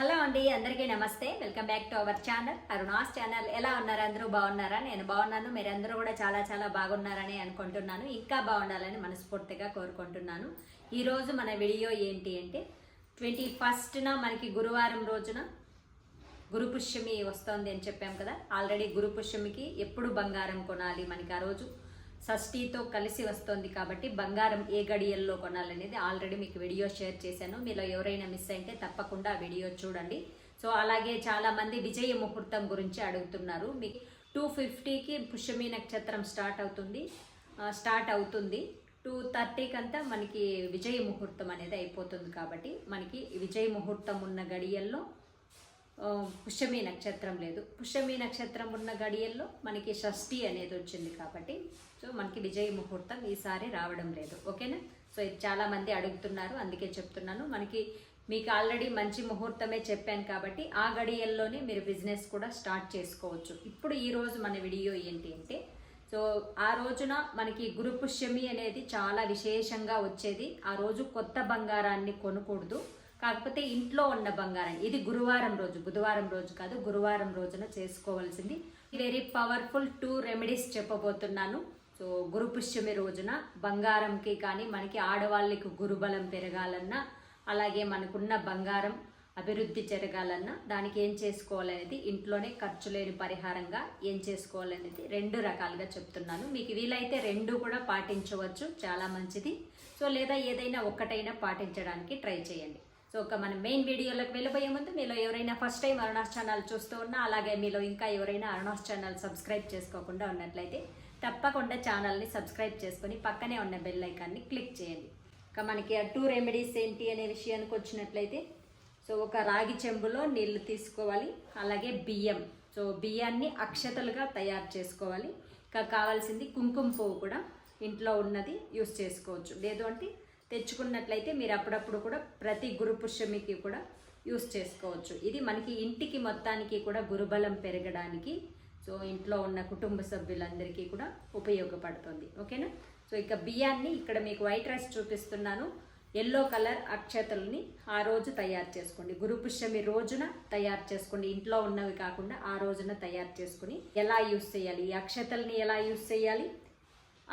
Hello అండి అందరికీ నమస్తే. Welcome back to our channel. Aruna's channel. ఎలా ఉన్నారు? అందరూ బాగున్నారా? నేను బాగున్నాను. మీరందరూ కూడా చాలా చాలా బాగున్నారని అనుకుంటున్నాను. ఇంకా బాగుండాలని మనస్ఫూర్తిగా కోరుకుంటున్నాను. ఈరోజు మన వీడియో ఏంటి అంటే ట్వంటీ ఫస్ట్న మనకి గురువారం రోజున గురుపుష్యమి వస్తోంది అని చెప్పాం కదా. ఆల్రెడీ గురుపుష్యమికి ఎప్పుడు బంగారం కొనాలి మనకి ఆ రోజు. షష్ఠీతో కలిసి వస్తుంది కాబట్టి బంగారం ఏ గడియల్లో కొనాలనేది ఆల్రెడీ మీకు వీడియో షేర్ చేశాను. మీలో ఎవరైనా మిస్ అయితే తప్పకుండా ఆ వీడియో చూడండి. సో అలాగే చాలామంది విజయ ముహూర్తం గురించి అడుగుతున్నారు. మీకు టూ ఫిఫ్టీకి పుష్యమి నక్షత్రం స్టార్ట్ అవుతుంది. స్టార్ట్ అవుతుంది. టూ థర్టీకి అంతా మనకి విజయ ముహూర్తం అనేది అయిపోతుంది కాబట్టి మనకి విజయ ముహూర్తం ఉన్న గడియల్లో పుష్యమి నక్షత్రం లేదు. పుష్యమి నక్షత్రం ఉన్న గడియల్లో మనకి షష్ఠి అనేది వచ్చింది కాబట్టి సో మనకి విజయ ముహూర్తం ఈసారి రావడం లేదు. ఓకేనా? సో ఇది చాలామంది అడుగుతున్నారు అందుకే చెప్తున్నాను. మనకి మీకు ఆల్రెడీ మంచి ముహూర్తమే చెప్పాను కాబట్టి ఆ గడియల్లోనే మీరు బిజినెస్ కూడా స్టార్ట్ చేసుకోవచ్చు. ఇప్పుడు ఈరోజు మన వీడియో ఏంటి అంటే సో ఆ రోజున మనకి గురు పుష్యమి అనేది చాలా విశేషంగా వచ్చేది. ఆ రోజు కొత్త బంగారాన్ని కొనకూడదు. కాకపోతే ఇంట్లో ఉన్న బంగారం. ఇది గురువారం రోజు బుధవారం రోజు కాదు గురువారం రోజున చేసుకోవాల్సింది. వెరీ పవర్ఫుల్ టూ రెమెడీస్ చెప్పబోతున్నాను. సో గురు పుష్యమి రోజున బంగారంకి కానీ మనకి ఆడవాళ్ళకి గురుబలం పెరగాలన్నా అలాగే మనకున్న బంగారం అభివృద్ధి జరగాలన్నా దానికి ఏం చేసుకోవాలనేది ఇంట్లోనే ఖర్చు లేని పరిహారంగా ఏం చేసుకోవాలనేది రెండు రకాలుగా చెప్తున్నాను. మీకు వీలైతే రెండు కూడా పాటించవచ్చు చాలా మంచిది. సో లేదా ఏదైనా ఒక్కటైనా పాటించడానికి ట్రై చేయండి. సో ఒక మన మెయిన్ వీడియోలకు వెళ్ళిపోయే ముందు మీలో ఎవరైనా ఫస్ట్ టైం అరుణాస్ ఛానల్ చూస్తూ ఉన్నా అలాగే మీలో ఇంకా ఎవరైనా అరుణాస్ ఛానల్ సబ్స్క్రైబ్ చేసుకోకుండా ఉన్నట్లయితే తప్పకుండా ఛానల్ని సబ్స్క్రైబ్ చేసుకొని పక్కనే ఉన్న బెల్ ఐకాన్ని క్లిక్ చేయండి. ఇక మనకి ఆ టూ రెమెడీస్ ఏంటి అనే విషయానికి వచ్చినట్లయితే సో ఒక రాగి చెంబులో నీళ్ళు తీసుకోవాలి అలాగే బియ్యం. సో బియ్యాన్ని అక్షతలుగా తయారు చేసుకోవాలి. ఇంకా కావాల్సింది కుంకుమ పువ్వు కూడా ఇంట్లో ఉన్నది యూస్ చేసుకోవచ్చు. లేదు అంటే తెచ్చుకున్నట్లయితే మీరు అప్పుడప్పుడు కూడా ప్రతి గురు పుష్యమికి కూడా యూస్ చేసుకోవచ్చు. ఇది మనకి ఇంటికి మొత్తానికి కూడా గురుబలం పెరగడానికి సో ఇంట్లో ఉన్న కుటుంబ సభ్యులందరికీ కూడా ఉపయోగపడుతుంది. ఓకేనా? సో ఇక బియ్యాన్ని ఇక్కడ మీకు వైట్ రైస్ చూపిస్తున్నాను. ఎల్లో కలర్ అక్షతలని ఆ రోజు తయారు చేసుకోండి. గురుపుష్యమి రోజున తయారు చేసుకోండి. ఇంట్లో ఉన్నవి కాకుండా ఆ రోజున తయారు చేసుకుని ఎలా యూస్ చేయాలి? ఈ అక్షతల్ని ఎలా యూస్ చేయాలి?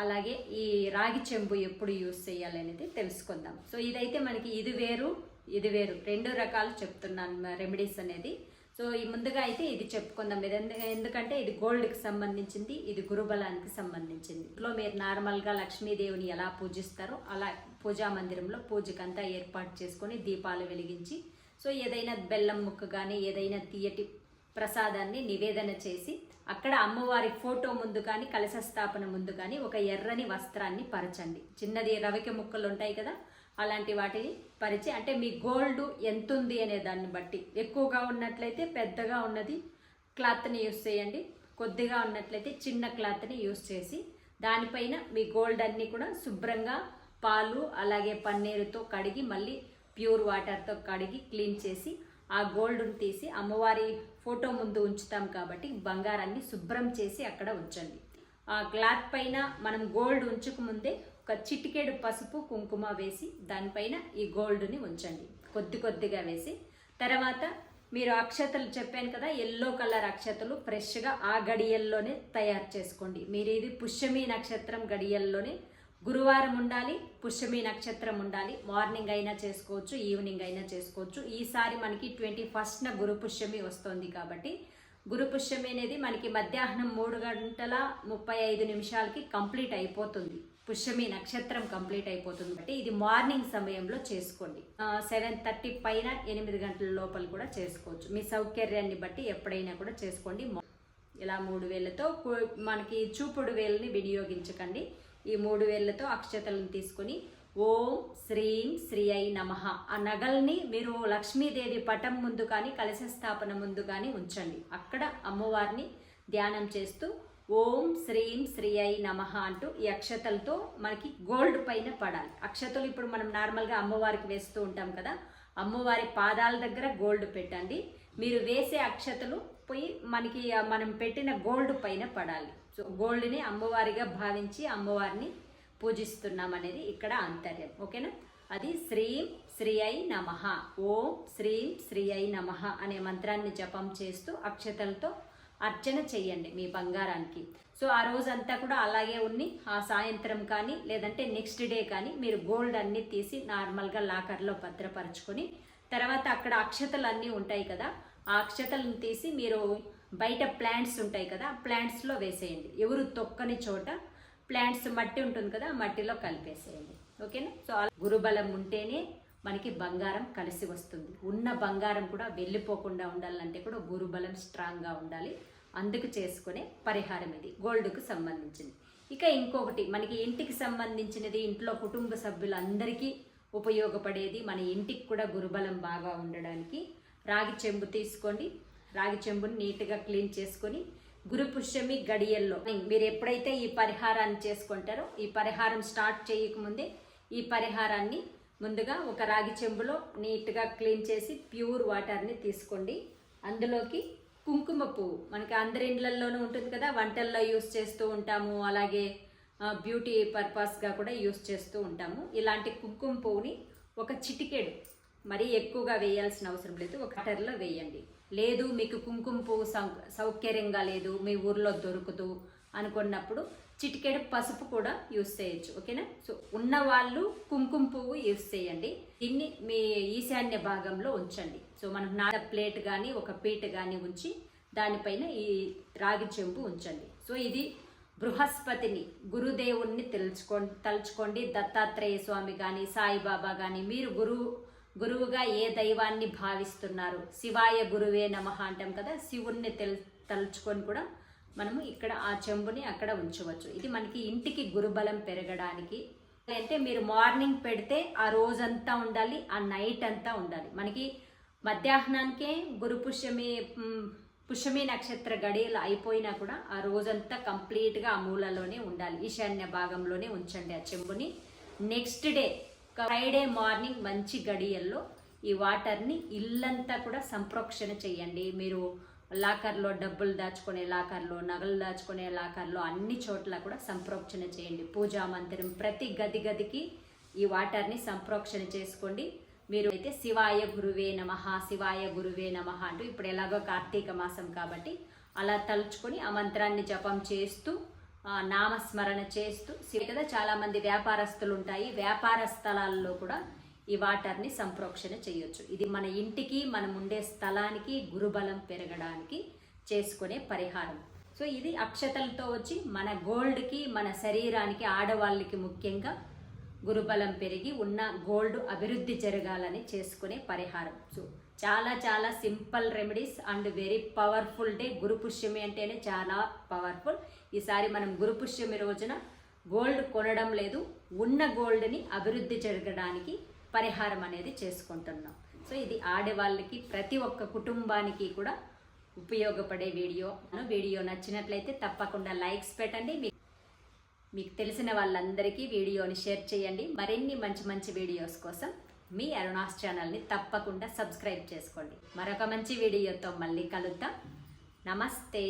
అలాగే ఈ రాగి చెంబు ఎప్పుడు యూస్ చేయాలి అనేది తెలుసుకుందాం. సో ఇదైతే మనకి ఇది వేరు ఇది వేరు. రెండు రకాలు చెప్తున్నాను రెమెడీస్ అనేది. సో ఈ ముందుగా అయితే ఇది చెప్పుకుందాం. ఇది ఎందుకంటే ఇది గోల్డ్కి సంబంధించింది ఇది గురుబలానికి సంబంధించింది. ఇంట్లో మీరు నార్మల్గా లక్ష్మీదేవిని ఎలా పూజిస్తారో అలా పూజా మందిరంలో పూజకంతా ఏర్పాటు చేసుకొని దీపాలు వెలిగించి సో ఏదైనా బెల్లం ముక్క కానీ ఏదైనా తీయటి ప్రసాదాన్ని నివేదన చేసి అక్కడ అమ్మవారి ఫోటో ముందు కానీ కలశ స్థాపన ముందు కానీ ఒక ఎర్రని వస్త్రాన్ని పరచండి. చిన్నది రవిక ముక్కలు ఉంటాయి కదా అలాంటి వాటిని పరిచి అంటే మీ గోల్డ్ ఎంత ఉంది అనే దాన్ని బట్టి. ఎక్కువగా ఉన్నట్లయితే పెద్దగా ఉన్నది క్లాత్ని యూస్ చేయండి. కొద్దిగా ఉన్నట్లయితే చిన్న క్లాత్ని యూస్ చేసి దానిపైన మీ గోల్డ్ అన్నీ కూడా శుభ్రంగా పాలు అలాగే పన్నీరుతో కడిగి మళ్ళీ ప్యూర్ వాటర్తో కడిగి క్లీన్ చేసి ఆ గోల్డ్ను తీసి అమ్మవారి ఫోటో ముందు ఉంచుతాం కాబట్టి బంగారాన్ని శుభ్రం చేసి అక్కడ ఉంచండి. ఆ క్లాత్ పైన మనం గోల్డ్ ఉంచకముందే ఒక చిటికేడు పసుపు కుంకుమ వేసి దానిపైన ఈ గోల్డ్ని ఉంచండి. కొద్ది కొద్దిగా వేసి తర్వాత మీరు అక్షతలు చెప్పాను కదా ఎల్లో కలర్ అక్షతలు ఫ్రెష్గా ఆ గడియల్లోనే తయారు చేసుకోండి. మీరు ఇది పుష్యమి నక్షత్రం గడియల్లోనే గురువారం ఉండాలి పుష్యమి నక్షత్రం ఉండాలి. మార్నింగ్ అయినా చేసుకోవచ్చు ఈవినింగ్ అయినా చేసుకోవచ్చు. ఈసారి మనకి ట్వంటీ ఫస్ట్న గురు పుష్యమి వస్తుంది కాబట్టి గురు పుష్యమి అనేది మనకి మధ్యాహ్నం మూడు గంటల ముప్పై ఐదు నిమిషాలకి కంప్లీట్ అయిపోతుంది. పుష్యమి నక్షత్రం కంప్లీట్ అయిపోతుంది కాబట్టి ఇది మార్నింగ్ సమయంలో చేసుకోండి. సెవెన్ థర్టీ పైన ఎనిమిది గంటల లోపల కూడా చేసుకోవచ్చు. మీ సౌకర్యాన్ని బట్టి ఎప్పుడైనా కూడా చేసుకోండి. ఇలా మూడు వేలతో మనకి చూపుడు వేలని వినియోగించకండి. ఈ మూడు వేలతో అక్షతలను తీసుకొని ఓం శ్రీం శ్రీ అయి నమ ఆ నగల్ని మీరు లక్ష్మీదేవి పటం ముందు కానీ కలశ స్థాపన ముందు కానీ ఉంచండి. అక్కడ అమ్మవారిని ధ్యానం చేస్తూ ఓం శ్రీం శ్రీ అయి నమ అంటూ ఈ అక్షతలతో మనకి గోల్డ్ పైన పడాలి. అక్షతలు ఇప్పుడు మనం నార్మల్గా అమ్మవారికి వేస్తూ ఉంటాం కదా అమ్మవారి పాదాల దగ్గర గోల్డ్ పెట్టండి. మీరు వేసే అక్షతలు పోయి మనకి మనం పెట్టిన గోల్డ్ పైన పడాలి. సో గోల్డ్ని అమ్మవారిగా భావించి అమ్మవారిని పూజిస్తున్నాం అనేది ఇక్కడ ఆంతర్యం ఓకేనా? అది శ్రీం శ్రీ అయి నమ. ఓం శ్రీం శ్రీ అయి నమ అనే మంత్రాన్ని జపం చేస్తూ అక్షతలతో అర్చన చేయండి మీ బంగారానికి. సో ఆ రోజంతా కూడా అలాగే ఉన్ని ఆ సాయంత్రం కానీ లేదంటే నెక్స్ట్ డే కానీ మీరు గోల్డ్ అన్ని తీసి నార్మల్గా లాకర్లో భద్రపరచుకొని తర్వాత అక్కడ అక్షతలు అన్నీ ఉంటాయి కదా అక్షతలను తీసి మీరు బయట ప్లాంట్స్ ఉంటాయి కదా ప్లాంట్స్లో వేసేయండి. ఎవరు తొక్కని చోట ప్లాంట్స్ మట్టి ఉంటుంది కదా మట్టిలో కలిపేసేయండి. ఓకేనా సో గురుబలం ఉంటేనే మనకి బంగారం కలిసి వస్తుంది. ఉన్న బంగారం కూడా వెళ్ళిపోకుండా ఉండాలంటే కూడా గురుబలం స్ట్రాంగ్గా ఉండాలి. అందుకు చేసుకునే పరిహారం ఇది. గోల్డ్కు సంబంధించింది. ఇక ఇంకొకటి మనకి ఇంటికి సంబంధించినది ఇంట్లో కుటుంబ సభ్యులందరికీ ఉపయోగపడేది మన ఇంటికి కూడా గురుబలం బాగా ఉండడానికి రాగి చెంబు తీసుకోండి. రాగి చెంబుని నీట్గా క్లీన్ చేసుకొని గురు పుష్యమి గడియల్లో మీరు ఎప్పుడైతే ఈ పరిహారాన్ని చేసుకుంటారో ఈ పరిహారం స్టార్ట్ చేయకముందే ఈ పరిహారాన్ని ముందుగా ఒక రాగి చెంబులో నీట్గా క్లీన్ చేసి ప్యూర్ వాటర్ని తీసుకోండి. అందులోకి కుంకుమ పువ్వు మనకి అందరి ఇండ్లల్లోనూ ఉంటుంది కదా వంటల్లో యూస్ చేస్తూ ఉంటాము. అలాగే బ్యూటీ పర్పస్గా కూడా యూస్ చేస్తూ ఉంటాము. ఇలాంటి కుంకుమ పువ్వుని ఒక చిటికెడు మరీ ఎక్కువగా వేయాల్సిన అవసరం లేదు. ఒక టర్లో వేయండి. లేదు మీకు కుంకుమ పువ్వు సౌ- సౌకర్యంగా లేదు మీ ఊర్లో దొరుకుతూ అనుకున్నప్పుడు చిటికెడు పసుపు కూడా యూస్ చేయొచ్చు. ఓకేనా? సో ఉన్న వాళ్ళు కుంకుమ పువ్వు యూస్ చేయండి. దీన్ని మీ ఈశాన్య భాగంలో ఉంచండి. సో మనం నాడ ప్లేట్ కానీ ఒక పీట కానీ ఉంచి దానిపైన ఈ రాగి చెంబు ఉంచండి. సో ఇది బృహస్పతిని గురుదేవుణ్ణి తెలుసుకోండి తలుచుకోండి. దత్తాత్రేయ స్వామి కానీ సాయిబాబా కానీ మీరు గురువు గురువుగా ఏ దైవాన్ని భావిస్తున్నారు? శివాయ గురువే నమ అంటాం కదా శివుణ్ణి తెల్ తలుచుకొని కూడా మనము ఇక్కడ ఆ చెంబుని అక్కడ ఉంచవచ్చు. ఇది మనకి ఇంటికి గురుబలం పెరగడానికి. అంటే మీరు మార్నింగ్ పెడితే ఆ రోజంతా ఉండాలి ఆ నైట్ అంతా ఉండాలి. మనకి మధ్యాహ్నానికే గురు పుష్యమి పుష్యమి నక్షత్ర గడియలు అయిపోయినా కూడా ఆ రోజంతా కంప్లీట్గా ఆ మూలలోనే ఉండాలి. ఈశాన్య భాగంలోనే ఉంచండి ఆ చెంబుని. నెక్స్ట్ డే ఫ్రైడే మార్నింగ్ మంచి గడియల్లో ఈ వాటర్ని ఇల్లంతా కూడా సంప్రోక్షణ చేయండి మీరు లాకర్లో డబ్బులు దాచుకునే లాకర్లో నగలు దాచుకునే లాకర్లో అన్ని చోట్ల కూడా సంప్రోక్షణ చేయండి. పూజా మందిరం ప్రతి గది గదికి ఈ వాటర్ని సంప్రోక్షణ చేసుకోండి. మీరు అయితే శివాయ గురువే నమ శివాయ గురువే నమ అంటూ ఇప్పుడు ఎలాగో కార్తీక మాసం కాబట్టి అలా తలుచుకొని ఆ మంత్రాన్ని జపం చేస్తూ నామస్మరణ చేస్తూ కదా చాలామంది వ్యాపారస్తులు ఉంటాయి వ్యాపార స్థలాల్లో కూడా ఈ వాటర్ని సంప్రోక్షణ చేయొచ్చు. ఇది మన ఇంటికి మనం ఉండే స్థలానికి గురుబలం పెరగడానికి చేసుకునే పరిహారం. సో ఇది అక్షతలతో వచ్చి మన గోల్డ్కి మన శరీరానికి ఆడవాళ్ళకి ముఖ్యంగా గురుబలం పెరిగి ఉన్న గోల్డ్ అభివృద్ధి జరగాలని చేసుకునే పరిహారం. సో చాలా చాలా simple remedies and very powerful day. గురు పుష్యమి అంటేనే చాలా పవర్ఫుల్. ఈసారి మనం గురు పుష్యమి రోజున గోల్డ్ కొనడం లేదు. ఉన్న గోల్డ్ని అభివృద్ధి జరగడానికి పరిహారం అనేది చేసుకుంటున్నాం. సో ఇది ఆడవాళ్ళకి ప్రతి ఒక్క కుటుంబానికి కూడా ఉపయోగపడే వీడియో. వీడియో నచ్చినట్లయితే తప్పకుండా లైక్స్ పెట్టండి. మీకు తెలిసిన వాళ్ళందరికీ వీడియోని షేర్ చేయండి. మరిన్ని మంచి మంచి వీడియోస్ కోసం మీ అరుణాస్ ఛానల్ని తప్పకుండా సబ్స్క్రైబ్ చేసుకోండి. మరొక మంచి వీడియోతో మళ్ళీ కలుద్దాం. నమస్తే.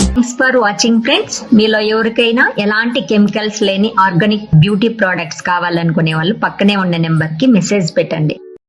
థ్యాంక్స్ ఫర్ వాచింగ్ ఫ్రెండ్స్ మీలో ఎవరికైనా ఎలాంటి కెమికల్స్ లేని ఆర్గానిక్ బ్యూటీ ప్రోడక్ట్స్ కావాలనుకునే వాళ్ళు పక్కనే ఉన్న నెంబర్కి మెసేజ్ పెట్టండి.